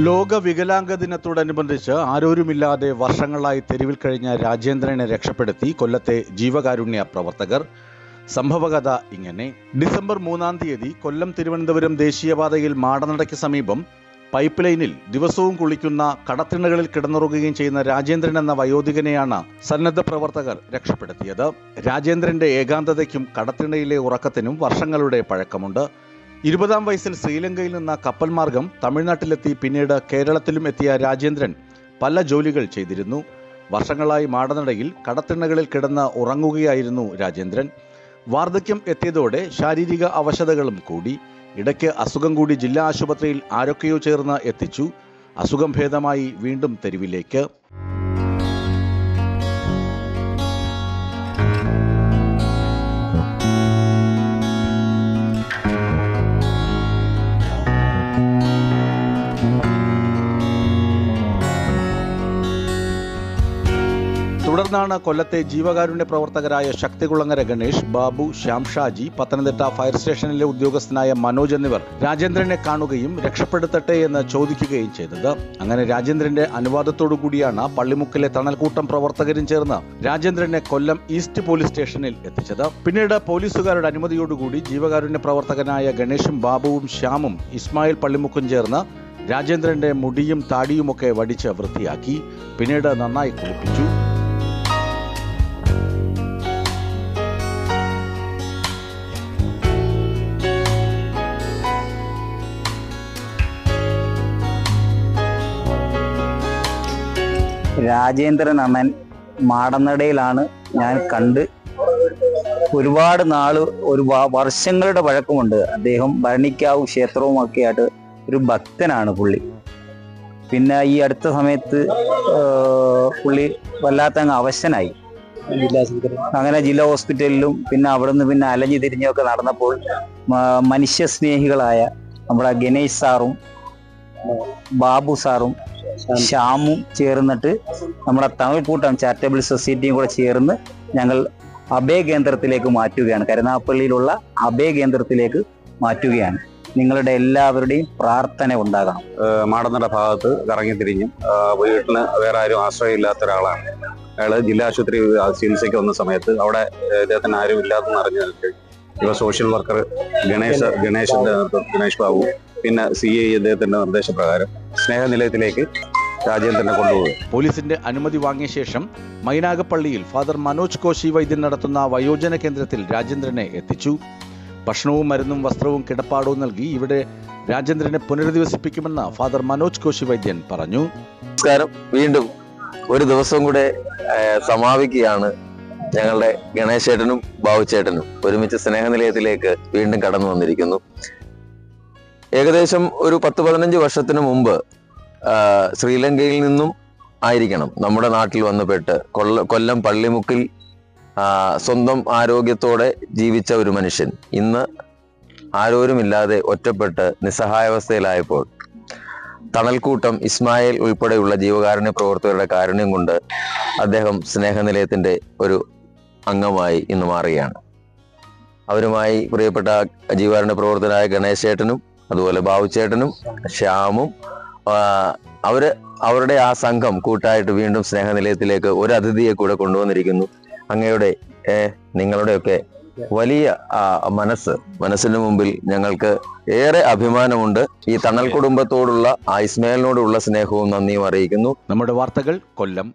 ലോക വികലാംഗ ദിനത്തോടനുബന്ധിച്ച് ആരോരുമില്ലാതെ വർഷങ്ങളായി തെരുവിൽ കഴിഞ്ഞ രാജേന്ദ്രനെ രക്ഷപ്പെടുത്തി കൊല്ലത്തെ ജീവകാരുണ്യ പ്രവർത്തകർ. സംഭവകഥ ഇങ്ങനെ. ഡിസംബർ മൂന്നാം തീയതി കൊല്ലം തിരുവനന്തപുരം ദേശീയപാതയിൽ മാടനടയ്ക്ക് സമീപം പൈപ്പ് ലൈനിൽ ദിവസവും കുളിക്കുന്ന കടത്തിണകളിൽ കിടന്നുറങ്ങുകയും ചെയ്യുന്ന രാജേന്ദ്രൻ എന്ന വയോധികനെയാണ് സന്നദ്ധ പ്രവർത്തകർ രക്ഷപ്പെടുത്തിയത്. രാജേന്ദ്രന്റെ ഏകാന്തതയ്ക്കും കടത്തിണയിലെ ഉറക്കത്തിനും വർഷങ്ങളുടെ പഴക്കമുണ്ട്. ഇരുപതാം വയസ്സിൽ ശ്രീലങ്കയിൽ നിന്ന കപ്പൽ മാർഗം തമിഴ്നാട്ടിലെത്തി പിന്നീട് കേരളത്തിലും എത്തിയ രാജേന്ദ്രൻ പല ജോലികൾ ചെയ്തിരുന്നു. വർഷങ്ങളായി മാടനടയിൽ കടത്തിണ്ണകളിൽ കിടന്ന് ഉറങ്ങുകയായിരുന്നു രാജേന്ദ്രൻ. വാർദ്ധക്യം എത്തിയതോടെ ശാരീരിക അവശതകളും കൂടി. ഇടയ്ക്ക് അസുഖം കൂടി ജില്ലാ ആശുപത്രിയിൽ ആരൊക്കെയോ ചേർന്ന് എത്തിച്ചു. അസുഖം ഭേദമായി വീണ്ടും തെരുവിലേക്ക്. തുടർന്നാണ് കൊല്ലത്തെ ജീവകാരുണ്യ പ്രവർത്തകരായ ശക്തികുളങ്ങര ഗണേഷ് ബാബു ശ്യാം ഷാജി പത്തനംതിട്ട ഫയർ സ്റ്റേഷനിലെ ഉദ്യോഗസ്ഥനായ മനോജ് എന്നിവർ രാജേന്ദ്രനെ കാണുകയും രക്ഷപ്പെടുത്തട്ടെ എന്ന് ചോദിക്കുകയും ചെയ്തത്. അങ്ങനെ രാജേന്ദ്രന്റെ അനുവാദത്തോടു കൂടിയാണ് പള്ളിമുക്കിലെ തണൽക്കൂട്ടം പ്രവർത്തകരും ചേർന്ന് രാജേന്ദ്രനെ കൊല്ലം ഈസ്റ്റ് പോലീസ് സ്റ്റേഷനിൽ എത്തിച്ചത്. പിന്നീട് പോലീസുകാരുടെ അനുമതിയോടുകൂടി ജീവകാരുണ്യ പ്രവർത്തകനായ ഗണേഷും ബാബുവും ശ്യാമും ഇസ്മായിൽ പള്ളിമുക്കും ചേർന്ന് രാജേന്ദ്രന്റെ മുടിയും താടിയുമൊക്കെ വടിച്ച് വൃത്തിയാക്കി പിന്നീട് നന്നായി കുളിപ്പിച്ചു. രാജേന്ദ്രൻ അണ്ണൻ മാടനടയിലാണ് ഞാൻ കണ്ട് ഒരുപാട് നാൾ ഒരു വർഷങ്ങളുടെ പഴക്കമുണ്ട്. അദ്ദേഹം ഭരണിക്കാവ് ക്ഷേത്രവും ഒക്കെ ആയിട്ട് ഒരു ഭക്തനാണ് പുള്ളി. പിന്നെ ഈ അടുത്ത സമയത്ത് പുള്ളി വല്ലാത്ത അങ്ങ് അവശനായി. അങ്ങനെ ജില്ലാ ഹോസ്പിറ്റലിലും പിന്നെ അവിടുന്ന് പിന്നെ അലഞ്ഞു തിരിഞ്ഞൊക്കെ നടന്നപ്പോൾ മനുഷ്യ സ്നേഹികളായ നമ്മുടെ ഗണേഷ് സാറും ബാബു സാറും ശ്യാമും ചേർന്നിട്ട് നമ്മുടെ തമിഴ് കൂട്ടം ചാരിറ്റബിൾ സൊസൈറ്റിയും കൂടെ ചേർന്ന് ഞങ്ങൾ അഭയ കേന്ദ്രത്തിലേക്ക് മാറ്റുകയാണ്. കരുനാപ്പള്ളിയിലുള്ള അഭയ കേന്ദ്രത്തിലേക്ക് മാറ്റുകയാണ്. നിങ്ങളുടെ എല്ലാവരുടെയും പ്രാർത്ഥന ഉണ്ടാകണം. മാടന്നട ഭാഗത്ത് കറങ്ങി തിരിഞ്ഞും. വീട്ടിന് വേറെ ആരും ആശ്രയമില്ലാത്ത ഒരാളാണ്. അയാൾ ജില്ലാ ആശുപത്രി ചികിത്സയ്ക്ക് വന്ന സമയത്ത് അവിടെ ഇദ്ദേഹത്തിന് ആരും ഇല്ലാത്തെന്ന് അറിഞ്ഞു ഇവ സോഷ്യൽ വർക്കർ ഗണേശ് ഗണേശിന്റെ ഗണേഷ് ബാബു പിന്നെ സി ഐ അദ്ദേഹത്തിന്റെ നിർദ്ദേശപ്രകാരം സ്നേഹനിലയത്തിലേക്ക് രാജേന്ദ്രനെ കൊണ്ടുപോയി പോലീസിന്റെ അനുമതി വാങ്ങിയ ശേഷം മൈനാഗപ്പള്ളിയിൽ ഫാദർ മനോജ് കോശി വൈദ്യൻ നടത്തുന്ന വയോജന കേന്ദ്രത്തിൽ രാജേന്ദ്രനെ എത്തിച്ചു. ഭക്ഷണവും മരുന്നും വസ്ത്രവും കിടപ്പാടവും നൽകി ഇവിടെ രാജേന്ദ്രനെ പുനരധിവസിപ്പിക്കുമെന്ന് ഫാദർ മനോജ് കോശി വൈദ്യൻ പറഞ്ഞു. നമസ്കാരം. വീണ്ടും ഒരു ദിവസം കൂടെ സമാപിക്കുകയാണ് ഞങ്ങളുടെ ഗണേശേട്ടനും ബാബുച്ചേട്ടനും. ഒരുമിച്ച് സ്നേഹനിലയത്തിലേക്ക് വീണ്ടും കടന്നു വന്നിരിക്കുന്നു. ഏകദേശം ഒരു പത്ത് പതിനഞ്ച് വർഷത്തിന് മുമ്പ് ശ്രീലങ്കയിൽ നിന്നും ആയിരിക്കണം നമ്മുടെ നാട്ടിൽ വന്ന് പെട്ട് കൊല്ല കൊല്ലം പള്ളിമുക്കിൽ സ്വന്തം ആരോഗ്യത്തോടെ ജീവിച്ച ഒരു മനുഷ്യൻ. ഇന്ന് ആരോരുമില്ലാതെ ഒറ്റപ്പെട്ട് നിസ്സഹായാവസ്ഥയിലായപ്പോൾ തണൽക്കൂട്ടം ഇസ്മായിൽ ഉൾപ്പെടെയുള്ള ജീവകാരുണ്യ പ്രവർത്തകരുടെ കാരുണ്യം കൊണ്ട് അദ്ദേഹം സ്നേഹനിലയത്തിന്റെ ഒരു അംഗമായി ഇന്ന് മാറുകയാണ്. അവരുമായി പ്രിയപ്പെട്ട ജീവകാരുണ്യ പ്രവർത്തകരായ ഗണേശേട്ടനും അതുപോലെ ബാബുച്ചേട്ടനും ശ്യാമും അവർ അവരുടെ ആ സംഘം കൂട്ടായിട്ട് വീണ്ടും സ്നേഹനിലയത്തിലേക്ക് ഒരു അതിഥിയെ കൂടെ കൊണ്ടുവന്നിരിക്കുന്നു. അങ്ങയുടെ നിങ്ങളുടെയൊക്കെ വലിയ മനസ്സ് മനസ്സിന് മുമ്പിൽ ഞങ്ങൾക്ക് ഏറെ അഭിമാനമുണ്ട്. ഈ തണൽ കുടുംബത്തോടുള്ള ആ ഇസ്മയിലിനോടുള്ള സ്നേഹവും നന്ദിയും അറിയിക്കുന്നു. നമ്മുടെ വാർത്തകൾ കൊല്ലം